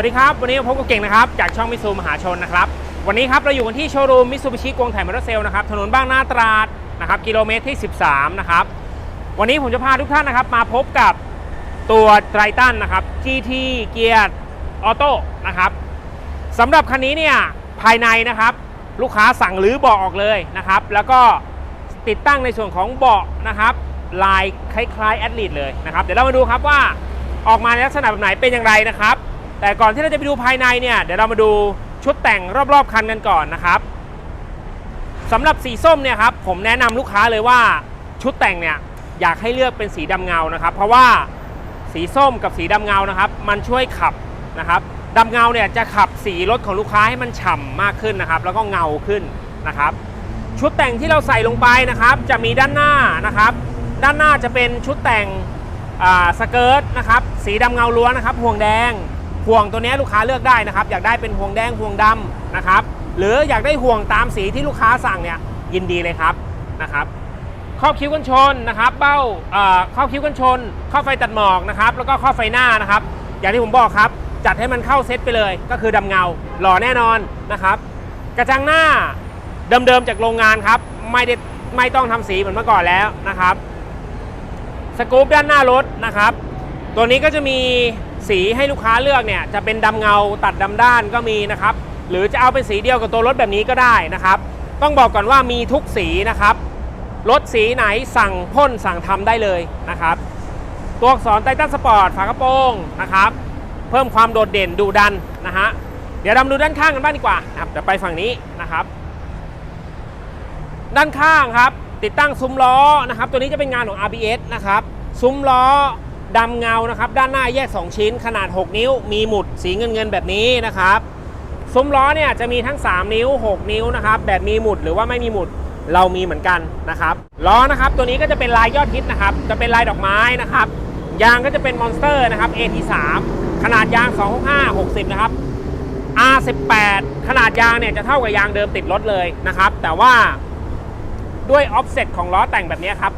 วัสดีครับ วันนี้พบกับเก่งนะครับ จากช่องมิสูมหาชนนะครับ วันนี้ครับเราอยู่กันที่โชว์รูมมิสูบิชิกวงไถมอเตอร์เซลนะครับถนนบางนาตราดนะครับกิโลเมตรที่ 13 นะครับ วันนี้ผมจะพาทุกท่านนะครับ มาพบกับตัวไตรตันนะครับ GT เกียร์ออโต้นะครับสำหรับคันนี้เนี่ยภายในนะครับ ลูกค้าสั่งรื้อเบาะออกเลยนะครับ แล้วก็ติดตั้งในส่วนของเบาะนะครับลายคล้ายๆแอดลีดเลยนะครับเดี๋ยวเรามาดูครับว่าออกมาในลักษณะแบบไหนเป็นอย่างไรนะครับ แต่ก่อนที่เราจะไปดูภายในเนี่ยเดี๋ยวเรามาดูชุดแต่งรอบๆคันกันก่อนนะครับสำหรับสีส้มเนี่ยครับผมแนะนำลูกค้าเลยว่าชุดแต่งเนี่ยอยากให้เลือกเป็นสีดำเงานะครับ เพราะว่าสีส้มกับสีดำเงานะครับ มันช่วยขับนะครับดำเงาเนี่ยจะขับสีรถของลูกค้าให้มันฉ่ำมากขึ้นนะครับ แล้วก็เงาขึ้นนะครับ ชุดแต่งที่เราใส่ลงไปนะครับ จะมีด้านหน้านะครับ ด้านหน้าจะเป็นชุดแต่งสเกิร์ตนะครับ สีดำเงาล้วนนะครับห่วงแดง ห่วงตัวนี้ลูกค้าเลือกได้นะครับ อยากได้เป็นห่วงแดงห่วงดำนะครับ หรืออยากได้ห่วงตามสีที่ลูกค้าสั่งเนี่ยยินดีเลยครับนะครับครอบคิ้วกันชนนะครับ เบ้าเอ่อครอบคิ้วกันชนข้อบไฟตัดหมอกนะครับ แล้วก็ข้อบไฟหน้านะครับ อย่างที่ผมบอกครับ จัดให้มันเข้าเซตไปเลย ก็คือดำเงา หล่อแน่นอนนะครับ กระจังหน้าเดิมๆจากโรงงานครับ ไม่ได้ไม่ต้องทำสีเหมือนเมื่อก่อนแล้วนะครับ สกู๊ปด้านหน้ารถนะครับ ตัวนี้ก็จะมี สีให้ลูกค้าเลือกเนี่ยจะเป็นดำเงาตัดดำด้านก็มีนะครับ หรือจะเอาเป็นสีเดียวกับตัวรถแบบนี้ก็ได้นะครับ ต้องบอกก่อนว่ามีทุกสีนะครับรถสีไหนสั่งพ่นสั่งทำได้เลยนะครับ ตัวอักษรไททันสปอร์ตฝากระโปรงนะครับ เพิ่มความโดดเด่นดูดันนะฮะเดี๋ยวเราดูด้านข้างกันบ้างดีกว่านะครับเดี๋ยวไปฝั่งนี้นะครับ ด้านข้างครับ ติดตั้งซุ้มล้อนะครับ ตัวนี้จะเป็นงานของ RBS นะครับ ซุ้มล้อ ดำเงานะครับด้านหน้าแยก 2 ชิ้นขนาด 6 นิ้ว มีหมุดสีเงินเงินแบบนี้นะครับซุ้มล้อเนี่ยจะมีทั้ง 3 นิ้ว 6 นิ้วนะครับแบบมีหมุดหรือว่าไม่มีหมุดเรามีเหมือนกันนะครับล้อนะครับตัวนี้ก็จะเป็นลายยอดฮิตนะครับจะเป็นลายดอกไม้นะครับยางก็จะเป็นมอนสเตอร์นะครับ AT3 ขนาดยาง 265 60 นะครับ R18 ขนาดยางเนี่ยจะเท่ากับยางเดิมติดรถเลยนะครับ แต่ว่าด้วยออฟเซ็ตของล้อแต่งแบบนี้ครับ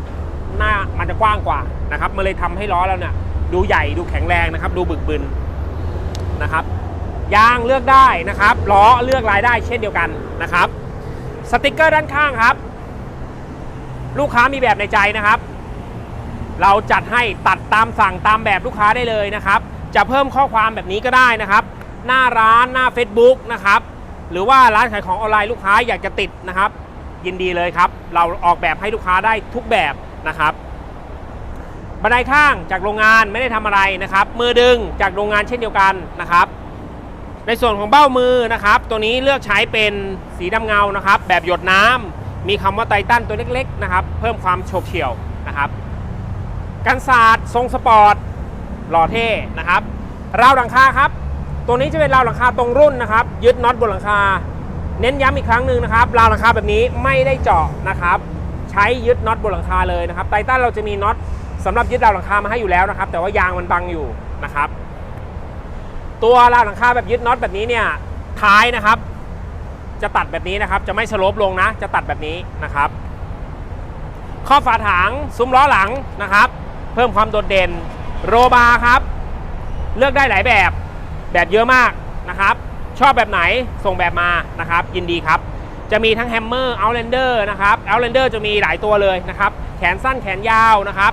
หน้ามันจะกว้างกว่านะครับมันเลยทำให้ล้อเราเนี่ยดูใหญ่ดูแข็งแรงนะครับ ดูบึกบึนนะครับยางเลือกได้นะครับล้อเลือกลายได้เช่นเดียวกันนะครับ สติกเกอร์ด้านข้างครับ ลูกค้ามีแบบในใจนะครับ เราจัดให้ตัดตามสั่งตามแบบลูกค้าได้เลยนะครับ จะเพิ่มข้อความแบบนี้ก็ได้นะครับ หน้าร้านหน้า Facebook นะครับหรือว่าร้านขายของออนไลน์ลูกค้าอยากจะติดนะครับ ยินดีเลยครับ เราออกแบบให้ลูกค้าได้ทุกแบบ นะครับบันไดข้างจากโรงงานไม่ได้ทำอะไรนะครับ มือดึงจากโรงงานเช่นเดียวกันนะครับ ในส่วนของเบ้ามือนะครับ ตัวนี้เลือกใช้เป็นสีดำเงานะครับ แบบหยดน้ำมีคำว่าไททันตัวเล็กๆนะครับ เพิ่มความโฉบเฉี่ยวนะครับกันศาสตร์ทรงสปอร์ตหล่อเท่นะครับราวหลังคาครับ ตัวนี้จะเป็นราวหลังคาตรงรุ่นนะครับ ยึดน็อตบนหลังคา เน้นย้ำอีกครั้งหนึ่งนะครับราวหลังคาแบบนี้ไม่ได้เจาะนะครับ ใช้ยึดน็อตบนหลังคาเลยนะครับไททันเราจะมีน็อตสำหรับยึดราวหลังคามาให้อยู่แล้วนะครับ แต่ว่ายางมันบังอยู่นะครับ ตัวราวหลังคาแบบยึดน็อตแบบนี้เนี่ยท้ายนะครับ จะตัดแบบนี้นะครับ จะไม่สโลปลงนะ จะตัดแบบนี้นะครับข้อฝาถังซุ้มล้อหลังนะครับ เพิ่มความโดดเด่นโรบาร์ครับ เลือกได้หลายแบบแบบเยอะมากนะครับ ชอบแบบไหนส่งแบบมานะครับ ยินดีครับ จะมีทั้งแฮมเมอร์เอา l ลนเดอร์นะครับเอา l ลนเดอร์จะมีหลายตัวเลยนะครับ แขนสั้นแขนยาวนะครับ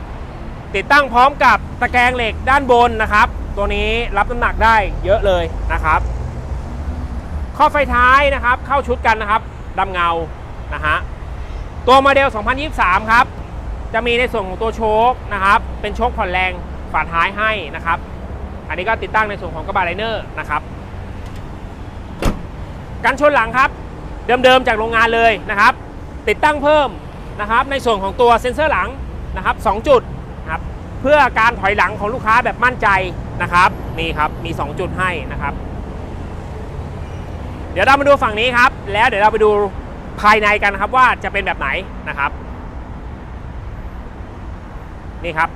ติดตั้งพร้อมกับตะแกรงเหล็กด้านบนนะครับ ตัวนี้รับน้ำหนักได้เยอะเลยนะครับ ข้อไฟท้ายนะครับ เข้าชุดกันนะครับดำเงานะฮะตัวโมเดล 2023 ครับ จะมีในส่วนของตัวโชคนะครับ เป็นโชคผ่อนแรงฝาท้ายให้นะครับ อันนี้ก็ติดตั้งในส่วนของกระบะไลเนอร์นะครับ กันชนหลังครับ เดิมๆจากโรงงานเลยนะครับ ติดตั้งเพิ่มนะครับ ในส่วนของตัวเซ็นเซอร์หลังนะครับ2จุดนะครับเพื่อการถอยหลังของลูกค้าแบบมั่นใจนะครับนี่ครับมี 2 จุดให้นะครับ เดี๋ยวเรามาดูฝั่งนี้ครับ แล้วเดี๋ยวเราไปดูภายในกันครับว่าจะเป็นแบบไหนนะครับ นี่ครับ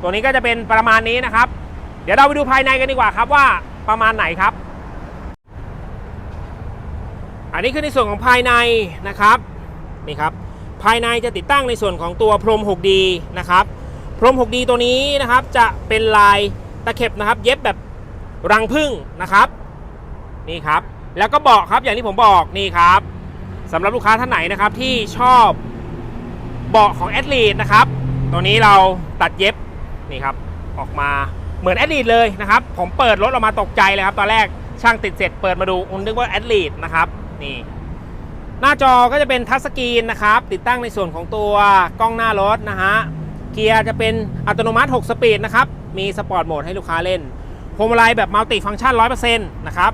ตัวนี้ก็จะเป็นประมาณนี้นะครับ เดี๋ยวเราไปดูภายในกันดีกว่าครับว่าประมาณไหนครับ อั นนี้คือในส่วนของภายในนะครับนี่ครับภายในจะติดตั้งในส่วนของตัวพรม 6D นะครับพรม 6D ตัวนี้นะครับจะเป็นลายตะเข็บนะครับ เย็บแบบรังพึ่งนะครับนี่ครับแล้วก็เบาะครับอย่างที่ผมบอกนี่ครับสำหรับลูกค้าท่านไหนนะครับที่ชอบเบาะของแอดลีดนะครับตัวนี้เราตัดเย็บนี่ครับออกมาเหมือนแอดลีดเลยนะครับ ผมเปิดรถออกมาตกใจเลยครับ ตอนแรกช่างติดเสร็จเปิดมาดูอุนนึกว่าแอดลีดนะครับ นี่ หน้าจอก็จะเป็นทัชสกรีนนะครับ ติดตั้งในส่วนของตัวกล้องหน้ารถนะฮะ เกียร์จะเป็นอัตโนมัติ 6 สปีดนะครับ มีสปอร์ตโหมดให้ลูกค้าเล่นพวงมาลัยแบบมัลติฟังก์ชัน100%นะครับ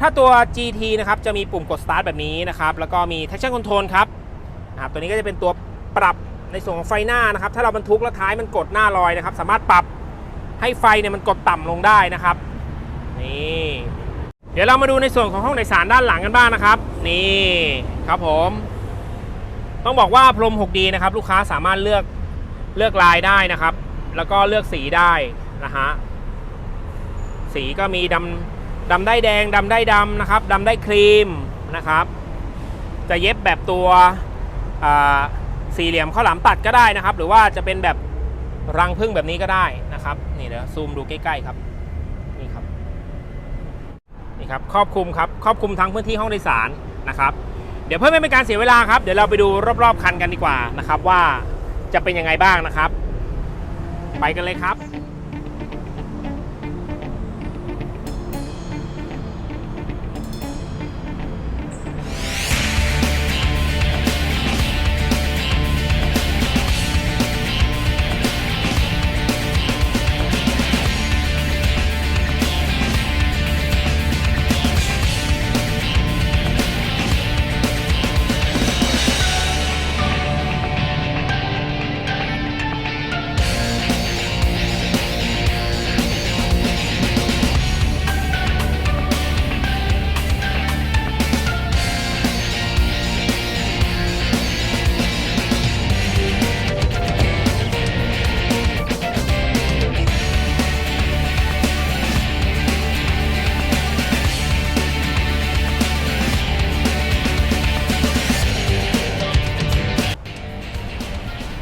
ถ้าตัว GT นะครับ จะมีปุ่มกด start แบบนี้นะครับ แล้วก็มี traction control ครับนะครับ ตัวนี้ก็จะเป็นตัวปรับในส่วนของไฟหน้านะครับ ถ้าเราบรรทุกแล้วท้ายมันกดหน้าลอยนะครับ สามารถปรับให้ไฟเนี่ยมันกดต่ำลงได้นะครับ นี่ เดี๋ยวเรามาดูในส่วนของห้องโดยสารด้านหลังกันบ้างนะครับ นี่ครับผม ต้องบอกว่าพรม 6D นะครับ ลูกค้าสามารถเลือกเลือกลายได้นะครับ แล้วก็เลือกสีได้นะฮะสีก็มีดำดำได้แดงดำได้ดำนะครับดำได้ครีมนะครับ จะเย็บแบบตัวสี่เหลี่ยมข้าวหลามตัดก็ได้นะครับ หรือว่าจะเป็นแบบรังพึ่งแบบนี้ก็ได้นะครับ นี่เดี๋ยวซูมดูใกล้ๆครับ นี่ครับครอบคลุมครับครอบคลุมทั้งพื้นที่ห้องโดยสารนะครับเดี๋ยวเพื่อไม่เป็นการเสียเวลาครับเดี๋ยวเราไปดูรอบๆคันกันดีกว่านะครับว่าจะเป็นยังไงบ้างนะครับ ไปกันเลยครับ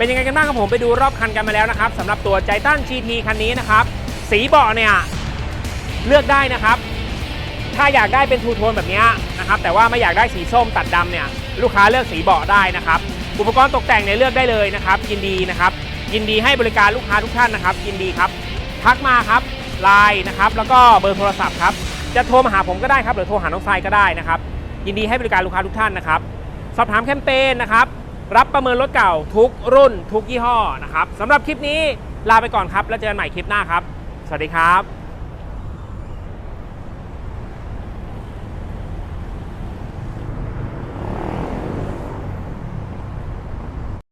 เป็นยังไงกันบ้างครับผมไปดูรอบคันกันมาแล้วนะครับสำหรับตัวใจตัน GT คันนี้นะครับ สีเบาะเนี่ยเลือกได้นะครับ ถ้าอยากได้เป็นทูโทนแบบนี้นะครับ แต่ว่าไม่อยากได้สีส้มตัดดำเนี่ย ลูกค้าเลือกสีเบาะได้นะครับ อุปกรณ์ตกแต่งเนี่ยเลือกได้เลยนะครับ ยินดีนะครับ ยินดีให้บริการลูกค้าทุกท่านนะครับ ยินดีครับ ทักมาครับไลน์นะครับ แล้วก็เบอร์โทรศัพท์ครับ จะโทรมาหาผมก็ได้ครับ หรือโทรหาน้องทรายก็ได้นะครับ ยินดีให้บริการลูกค้าทุกท่านนะครับ สอบถามแคมเปญนะครับ รับประเมินรถเก่าทุกรุ่นทุกยี่ห้อนะครับสำหรับคลิปนี้ลาไปก่อนครับ แล้วเจอกันใหม่คลิปหน้าครับ สวัสดีครับ